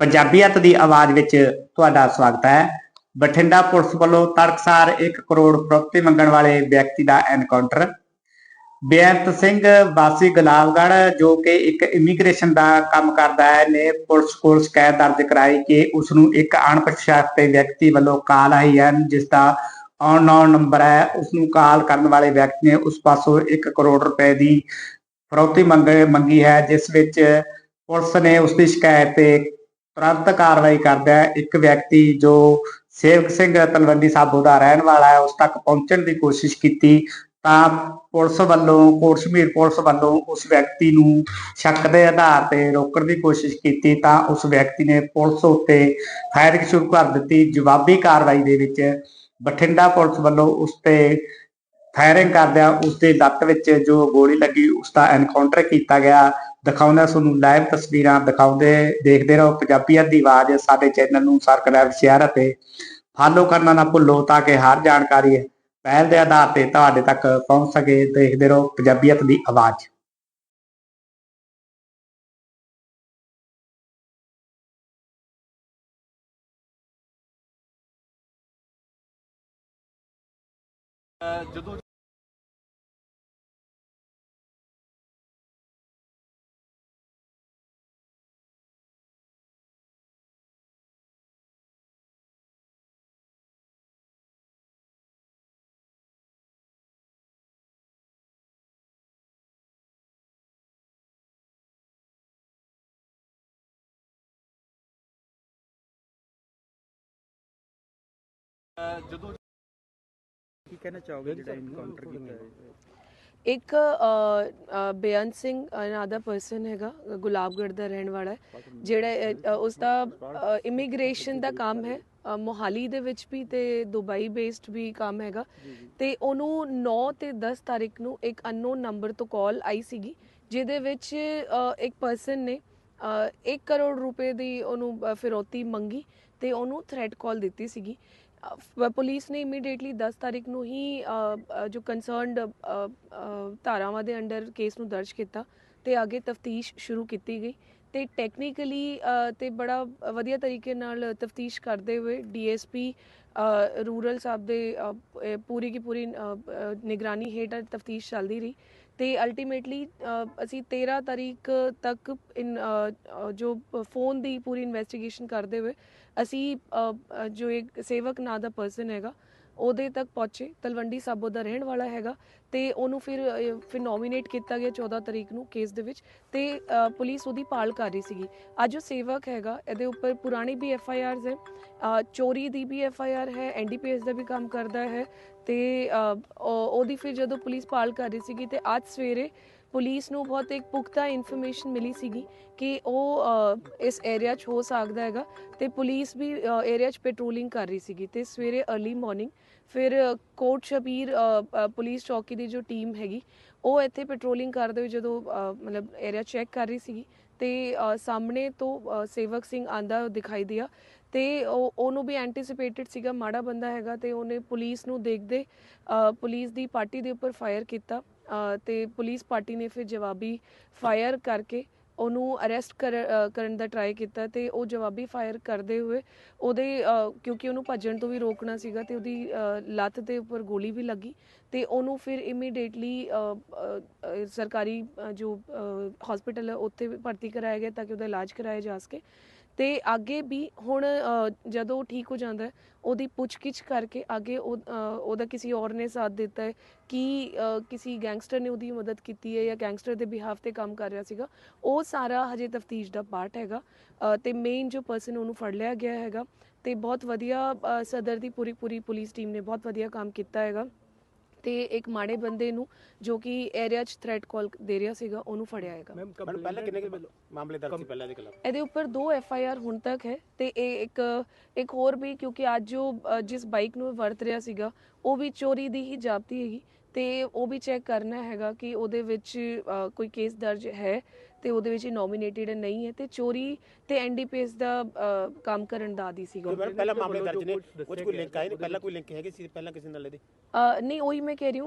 ਪੰਜਾਬੀਅਤ ਦੀ ਆਵਾਜ਼ ਵਿੱਚ ਤੁਹਾਡਾ ਸਵਾਗਤ ਹੈ। ਬਠਿੰਡਾ ਪੁਲਿਸ ਵੱਲੋਂ ਤੜਕਸਾਰ 1 ਕਰੋੜ ਪ੍ਰੋਪਰਟੀ ਮੰਗਣ ਵਾਲੇ ਵਿਅਕਤੀ ਦਾ ਐਨਕਾਊਂਟਰ। ਬੇਅੰਤ ਸਿੰਘ ਵਾਸੀ ਗੁਲਾਬਗੜ੍ਹ, ਜੋ ਕਿ ਇੱਕ ਇਮੀਗ੍ਰੇਸ਼ਨ ਦਾ ਕੰਮ ਕਰਦਾ ਹੈ, ਨੇ ਪੁਲਿਸ ਕੋਲ ਸ਼ਿਕਾਇਤ ਦਰਜ ਕਰਾਈ ਕਿ ਉਸ ਨੂੰ ਇੱਕ ਅਣਪਛਾਤੇ ਵਿਅਕਤੀ ਵੱਲੋਂ ਕਾਲ ਆਈ ਹੈ, ਜਿਸ ਦਾ ਅਨਨੋਨ ਨੰਬਰ ਹੈ। ਉਸ ਨੂੰ ਕਾਲ ਕਰਨ ਵਾਲੇ ਵਿਅਕਤੀ ਨੇ ਉਸ ਪਾਸੋਂ 1 ਕਰੋੜ ਰੁਪਏ ਦੀ ਫਰੋਤੀ ਮੰਗ ਮੰਗੀ ਹੈ, ਜਿਸ ਵਿੱਚ ਪੁਲਿਸ ਨੇ ਉਸ ਦੀ ਸ਼ਿਕਾਇਤ ਤੇ ਤੁਰੰਤ ਕਾਰਵਾਈ ਕਰਦਾ ਹੈ। ਇੱਕ ਵਿਅਕਤੀ ਜੋ ਸੇਵਕ ਸਿੰਘ ਤਲਵੰਡੀ ਸਾਬੋ ਦਾ ਰਹਿਣ ਵਾਲਾ ਹੈ, ਉਸ ਤੱਕ ਪਹੁੰਚਣ ਦੀ ਕੋਸ਼ਿਸ਼ ਕੀਤੀ ਤਾਂ ਪੁਲਿਸ ਵੱਲੋਂ ਕੋਟਸ਼ਮੀਰ ਪੁਲਿਸ ਵੱਲੋਂ ਉਸ ਵਿਅਕਤੀ ਨੂੰ ਸ਼ੱਕ ਦੇ ਆਧਾਰ ਤੇ ਰੋਕਣ ਦੀ ਕੋਸ਼ਿਸ਼ ਕੀਤੀ ਤਾਂ ਉਸ ਵਿਅਕਤੀ ਨੇ ਪੁਲਿਸ ਉੱਤੇ ਫਾਇਰਿੰਗ ਸ਼ੁਰੂ ਕਰ ਦਿੱਤੀ। ਜਵਾਬੀ ਕਾਰਵਾਈ ਦੇ ਵਿੱਚ ਬਠਿੰਡਾ ਪੁਲਿਸ ਵੱਲੋਂ ਉਸ ਤੇ ਫਾਇਰਿੰਗ ਕਰਦਿਆਂ ਉਸ ਦੇ ਲੱਤ ਵਿੱਚ ਜੋ ਗੋਲੀ ਲੱਗੀ, ਉਸ ਦਾ ਐਨਕਾਊਂਟਰ ਕੀਤਾ ਗਿਆ। ਦਿਖਾਉਂਦਾ, ਤੁਹਾਨੂੰ ਲਾਈਵ ਤਸਵੀਰਾਂ ਦਿਖਾਉਂਦੇ, ਦੇਖਦੇ ਰਹੋ। ਪੰਜਾਬੀਅਤ ਦੀ ਆਵਾਜ਼ ਸਾਡੇ ਚੈਨਲ ਨੂੰ ਸਬਸਕ੍ਰਾਈਬ ਸ਼ੇਅਰ ਅਤੇ ਫਾਲੋ ਕਰਨਾ ਨਾ ਭੁੱਲੋ ਤਾਂ ਕਿ ਹਰ ਜਾਣਕਾਰੀ ਪਹਿਲ ਦੇ ਆਧਾਰ ਤੇ ਤੁਹਾਡੇ ਤੱਕ ਪਹੁੰਚ ਸਕੇ। ਦੇਖਦੇ ਰਹੋ ਪੰਜਾਬੀਅਤ ਦੀ ਆਵਾਜ਼। ਜਦੋਂ ਜਦੋਂ ਕੀ ਕਹਿਣਾ ਚਾਹੋਗੇ ਜਿਹੜਾ ਇਨਕਾਊਂਟਰ ਕੀਤਾ ਹੈ ਇੱਕ ਬੇਅੰਤ ਸਿੰਘ ਨਾਂ ਦਾ ਪਰਸਨ ਹੈਗਾ ਅ, ਗੁਲਾਬਗੜ੍ਹ ਦਾ ਰਹਿਣ ਵਾਲਾ ਹੈ ਜਿਹੜਾ ਉਸ ਦਾ ਇਮੀਗ੍ਰੇਸ਼ਨ ਦਾ ਕੰਮ ਹੈ ਮੋਹਾਲੀ ਦੇ ਵਿੱਚ ਵੀ ਤੇ ਦੁਬਈ ਬੇਸਡ ਵੀ ਕੰਮ ਹੈਗਾ। ਤੇ ਉਹਨੂੰ 9 ਤੇ 10 ਤਾਰੀਖ ਨੂੰ ਇੱਕ ਅਨਨੋਨ ਨੰਬਰ ਤੋਂ ਕਾਲ ਆਈ ਸੀਗੀ ਜਿਹਦੇ ਵਿੱਚ ਇੱਕ ਪਰਸਨ ਨੇ 1 ਕਰੋੜ ਰੁਪਏ ਦੀ ਉਹਨੂੰ ਫਿਰੌਤੀ ਮੰਗੀ ਤੇ ਉਹਨੂੰ ਥ੍ਰੈਟ ਕਾਲ ਦਿੱਤੀ ਸੀਗੀ। ਪੁਲਿਸ ਨੇ ਇਮੀਡੀਏਟਲੀ 10 ਤਾਰੀਖ ਨੂੰ ਹੀ ਜੋ ਕੰਸਰਨਡ ਧਾਰਾਵਾਂ ਦੇ ਅੰਡਰ ਕੇਸ ਨੂੰ ਦਰਜ ਕੀਤਾ ਤੇ ਅੱਗੇ ਤਫਤੀਸ਼ ਸ਼ੁਰੂ ਕੀਤੀ ਗਈ। ਤੇ ਟੈਕਨੀਕਲੀ ਤੇ ਬੜਾ ਵਧੀਆ ਤਰੀਕੇ ਨਾਲ ਤਫਤੀਸ਼ ਕਰਦੇ ਹੋਏ ਡੀਐਸਪੀ ਰੂਰਲ ਸਾਹਿਬ ਦੇ ਪੂਰੀ ਕੀ ਪੂਰੀ ਨਿਗਰਾਨੀ ਹੇਠ ਤਫਤੀਸ਼ ਚੱਲਦੀ ਰਹੀ। ਤੇ ਅਲਟੀਮੇਟਲੀ ਅਸੀਂ 13 ਤਾਰੀਖ ਤੱਕ ਇਨ ਜੋ ਫੋਨ ਦੀ ਪੂਰੀ ਇਨਵੈਸਟੀਗੇਸ਼ਨ ਕਰਦੇ ਹੋਏ, ਅਸੀਂ ਜੋ ਇੱਕ ਸੇਵਕ ਨਾਂ ਦਾ ਪਰਸਨ ਹੈਗਾ ਉਹਦੇ ਤੱਕ ਪਹੁੰਚੇ। ਤਲਵੰਡੀ ਸਾਬੋ ਦਾ ਰਹਿਣ ਵਾਲਾ ਹੈਗਾ ਤੇ ਉਹਨੂੰ ਫਿਰ ਫਿਰ ਨੋਮੀਨੇਟ ਕੀਤਾ ਗਿਆ 14 ਤਰੀਕ ਨੂੰ ਕੇਸ ਦੇ ਵਿੱਚ ਤੇ ਪੁਲਿਸ ਉਹਦੀ ਪਾਲ ਕਰ ਰਹੀ ਸੀਗੀ। ਅੱਜ ਉਹ ਸੇਵਕ ਹੈਗਾ, ਇਹਦੇ ਉੱਪਰ ਪੁਰਾਣੀ ਵੀ ਐਫ ਆਈ ਆਰਸ ਹੈ ਚੋਰੀ ਦੀ ਵੀ ਐਫ ਆਈ ਆਰ ਹੈ ਐਨ ਡੀ ਪੀ ਐਨਡੀਪੀਐਸ ਦਾ ਵੀ ਕੰਮ ਕਰਦਾ ਹੈ ਤੇ ਉਹਦੀ ਫਿਰ ਜਦੋਂ ਪੁਲਿਸ ਪਾਲ ਕਰ ਰਹੀ ਸੀਗੀ ਤੇ ਅੱਜ ਸਵੇਰੇ ਪੁਲਿਸ ਨੂੰ ਬਹੁਤ ਇੱਕ ਪੁਖਤਾ ਇਨਫੋਰਮੇਸ਼ਨ ਮਿਲੀ ਸੀਗੀ ਕਿ ਉਹ ਇਸ ਏਰੀਆ 'ਚ ਹੋ ਸਕਦਾ ਹੈਗਾ ਤੇ ਪੁਲਿਸ ਵੀ ਏਰੀਆ 'ਚ ਪੈਟਰੋਲਿੰਗ ਕਰ ਰਹੀ ਸੀਗੀ ਤੇ ਸਵੇਰੇ अर्ਲੀ ਮਾਰਨਿੰਗ ਫਿਰ ਕੋਟ ਸ਼ਬੀਰ ਪੁਲਿਸ ਚੌਕੀ ਦੀ ਜੋ ਟੀਮ ਹੈਗੀ, ਉਹ ਇੱਥੇ ਪੈਟਰੋਲਿੰਗ ਕਰਦੇ ਹੋਏ ਜਦੋਂ ਮਤਲਬ ਏਰੀਆ ਚੈੱਕ ਕਰ ਰਹੀ ਸੀਗੀ ਤੇ ਸਾਹਮਣੇ ਤੋਂ ਸੇਵਕ ਸਿੰਘ ਆਂਦਾ ਦਿਖਾਈ ਦਿਆ ਤੇ ਉਹ, ਉਹਨੂੰ ਵੀ ਐਂਟੀਸਿਪੇਟਡ ਸੀਗਾ ਮਾੜਾ ਬੰਦਾ ਹੈਗਾ ਤੇ ਉਹਨੇ ਪੁਲਿਸ ਨੂੰ ਦੇਖਦੇ ਪੁਲਿਸ ਦੀ ਪਾਰਟੀ ਦੇ ਉੱਪਰ ਫਾਇਰ ਕੀਤਾ ਤੇ ਪੁਲਿਸ ਪਾਰਟੀ ਨੇ ਫਿਰ ਜਵਾਬੀ ਫਾਇਰ ਕਰਕੇ ਉਹਨੂੰ ਅਰੈਸਟ ਕਰਨ ਦਾ ਟਰਾਈ ਕੀਤਾ ਤੇ ਉਹ ਜਵਾਬੀ ਫਾਇਰ ਕਰਦੇ ਹੋਏ ਉਹਦੇ ਕਿਉਂਕਿ ਉਹਨੂੰ ਭੱਜਣ ਤੋਂ ਵੀ ਰੋਕਣਾ ਸੀਗਾ ਤੇ ਉਹਦੀ ਅ, ਲੱਤ ਦੇ ਉੱਪਰ ਗੋਲੀ ਵੀ ਲੱਗੀ ਤੇ ਉਹਨੂੰ ਫਿਰ ਇਮੀਡੀਏਟਲੀ ਸਰਕਾਰੀ ਜੋ ਹਸਪੀਟਲ ਹੈ ਉੱਥੇ ਵੀ ਭਰਤੀ ਕਰਾਇਆ ਗਿਆ ਤਾਂ ਕਿ ਉਹਦਾ ਇਲਾਜ ਕਰਾਇਆ ਜਾ ਸਕੇ। ਤੇ ਅੱਗੇ ਵੀ ਹੁਣ ਜਦੋਂ ਉਹ ਠੀਕ ਹੋ ਜਾਂਦਾ ਉਹਦੀ ਪੁੱਛਗਿੱਛ ਕਰਕੇ ਅੱਗੇ ਉਹ, ਉਹਦਾ ਕਿਸੇ ਔਰ ਨੇ ਸਾਥ ਦਿੱਤਾ ਹੈ ਕਿ ਕਿਸੇ ਗੈਂਗਸਟਰ ਨੇ ਉਹਦੀ ਮਦਦ ਕੀਤੀ ਹੈ ਜਾਂ ਗੈਂਗਸਟਰ ਦੇ ਬਿਹਾਫ ਤੇ ਕੰਮ ਕਰ ਰਿਹਾ ਸੀਗਾ ਉਹ ਸਾਰਾ ਹਜੇ ਤਫਤੀਸ਼ ਦਾ ਪਾਰਟ ਹੈਗਾ। ਅ, ਤੇ ਮੇਨ ਜੋ ਪਰਸਨ ਉਹਨੂੰ ਫੜ ਲਿਆ ਗਿਆ ਹੈਗਾ ਤੇ ਬਹੁਤ ਵਧੀਆ ਸਦਰ ਦੀ ਪੂਰੀ ਪੂਰੀ ਪੁਲਿਸ ਟੀਮ ਨੇ ਬਹੁਤ ਵਧੀਆ ਕੰਮ ਕੀਤਾ ਹੈਗਾ। ਤੇ ਇੱਕ ਮਾੜੇ ਬੰਦੇ ਨੂੰ ਜੋ ਕਿ ਏਰੀਆ 'ਚ ਥ੍ਰੈਟ ਕਾਲ ਦੇ ਰਿਹਾ ਸੀਗਾ ਉਹਨੂੰ ਫੜਿਆ ਹੈਗਾ ਮੈਮ ਮੈਡਮ ਪਹਿਲਾਂ ਕਿੰਨੇ ਕੁ ਮਾਮਲੇ ਦਰਜ ਸੀ ਪਹਿਲਾਂ ਦੇ ਖਿਲਾਫ? ਇਹਦੇ ਉੱਪਰ ਦੋ ਐਫ ਆਈ ਆਰ ਹੁਣ ਤੱਕ ਹੈ ਤੇ ਇਹ ਇੱਕ ਇੱਕ ਹੋਰ ਵੀ ਕਿਉਂਕਿ ਅੱਜ ਜੋ ਅ, ਜਿਸ ਬਾਈਕ ਨੂੰ ਇਹ ਵਰਤ ਰਿਹਾ ਸੀਗਾ ਉਹ ਵੀ ਚੋਰੀ ਦੀ ਹੀ ਜਾਪਦੀ ਹੈਗੀ ਤੇ ਉਹ ਵੀ ਚੈੱਕ ਕਰਨਾ ਹੈਗਾ ਕਿ ਉਹਦੇ ਵਿੱਚ ਅ, ਕੋਈ ਕੇਸ ਦਰਜ ਹੈ ਤੇ ਉਹਦੇ ਵਿੱਚ ਨੋਮੀਨੇਟਡ ਨਹੀਂ ਹੈ ਤੇ ਚੋਰੀ ਤੇ ਐਨਡੀਪੀਐਸ ਦਾ ਕੰਮ ਕਰਨ ਦਾ ਆਦੀ ਸੀਗਾ ਪਹਿਲਾਂ ਮਾਮਲੇ ਦਰਜ ਨੇ ਕੁਝ ਕੋਈ ਲਿੰਕ ਆਏ ਨੇ? ਪਹਿਲਾਂ ਕੋਈ ਲਿੰਕ ਹੈਗੇ ਸੀ? ਪਹਿਲਾਂ ਕਿਸੇ ਨਾਲ ਇਹਦੇ? ਨਹੀਂ ਉਹੀ ਮੈਂ ਕਹਿ ਰਹੀ ਹੂੰ